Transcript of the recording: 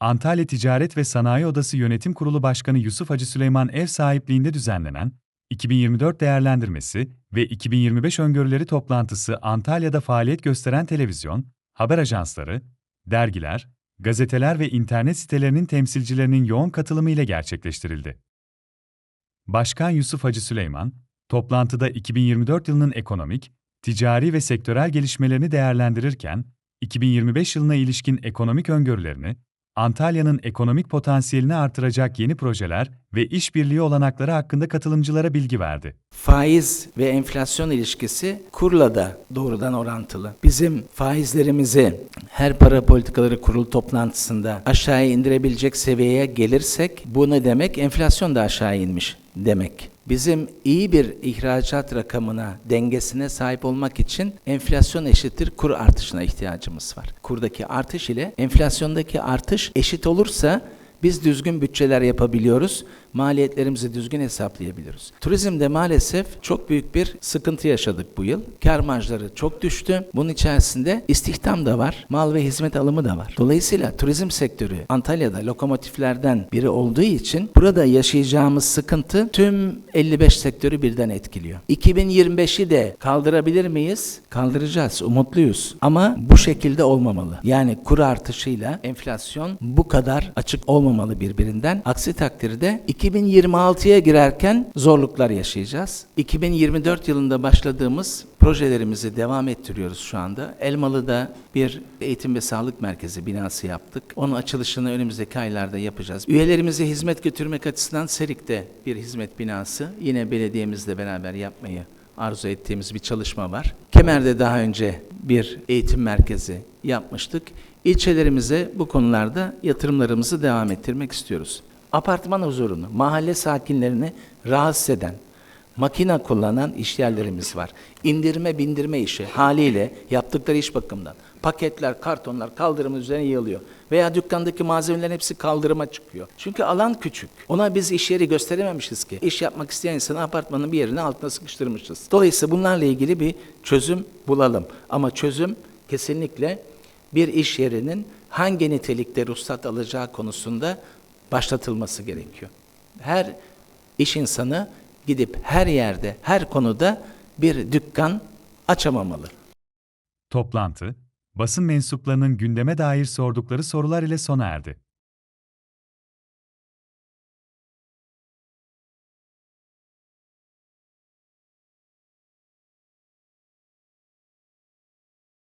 Antalya Ticaret ve Sanayi Odası Yönetim Kurulu Başkanı Yusuf Hacı Süleyman ev sahipliğinde düzenlenen 2024 değerlendirmesi ve 2025 öngörüleri toplantısı Antalya'da faaliyet gösteren televizyon, haber ajansları, dergiler, gazeteler ve internet sitelerinin temsilcilerinin yoğun katılımı ile gerçekleştirildi. Başkan Yusuf Hacı Süleyman, toplantıda 2024 yılının ekonomik, ticari ve sektörel gelişmelerini değerlendirirken, 2025 yılına ilişkin ekonomik öngörülerini, Antalya'nın ekonomik potansiyelini artıracak yeni projeler ve işbirliği olanakları hakkında katılımcılara bilgi verdi. Faiz ve enflasyon ilişkisi kurla da doğrudan orantılı. Bizim faizlerimizi her para politikaları kurulu toplantısında aşağıya indirebilecek seviyeye gelirsek bu ne demek? Enflasyon da aşağı inmiş demek. Bizim iyi bir ihracat rakamına, dengesine sahip olmak için enflasyon eşittir kur artışına ihtiyacımız var. Kurdaki artış ile enflasyondaki artış eşit olursa biz düzgün bütçeler yapabiliyoruz, maliyetlerimizi düzgün hesaplayabiliyoruz. Turizmde maalesef çok büyük bir sıkıntı yaşadık bu yıl. Kar marjları çok düştü. Bunun içerisinde istihdam da var, mal ve hizmet alımı da var. Dolayısıyla turizm sektörü Antalya'da lokomotiflerden biri olduğu için burada yaşayacağımız sıkıntı tüm 55 sektörü birden etkiliyor. 2025'i de kaldırabilir miyiz? Kaldıracağız, umutluyuz. Ama bu şekilde olmamalı. Yani kur artışıyla enflasyon bu kadar açık olmamalı birbirinden. Aksi takdirde 2026'ya girerken zorluklar yaşayacağız. 2024 yılında başladığımız projelerimizi devam ettiriyoruz şu anda. Elmalı'da bir eğitim ve sağlık merkezi binası yaptık. Onun açılışını önümüzdeki aylarda yapacağız. Üyelerimize hizmet götürmek açısından Serik'te bir hizmet binası yine belediyemizle beraber yapmayı arzu ettiğimiz bir çalışma var. Kemer'de daha önce bir eğitim merkezi yapmıştık. İlçelerimize bu konularda yatırımlarımızı devam ettirmek istiyoruz. Apartman huzurunu, mahalle sakinlerini rahatsız eden, makina kullanan işyerlerimiz var. İndirme bindirme işi haliyle yaptıkları iş bakımından. Paketler, kartonlar kaldırımın üzerine yığılıyor. Veya dükkandaki malzemelerin hepsi kaldırıma çıkıyor. Çünkü alan küçük. Ona biz iş yeri gösterememişiz ki. İş yapmak isteyen insanı apartmanın bir yerine altına sıkıştırmışız. Dolayısıyla bunlarla ilgili bir çözüm bulalım. Ama çözüm kesinlikle bir iş yerinin hangi nitelikte ruhsat alacağı konusunda başlatılması gerekiyor. Her iş insanı gidip her yerde, her konuda bir dükkan açamamalı. Toplantı, basın mensuplarının gündeme dair sordukları sorular ile sona erdi.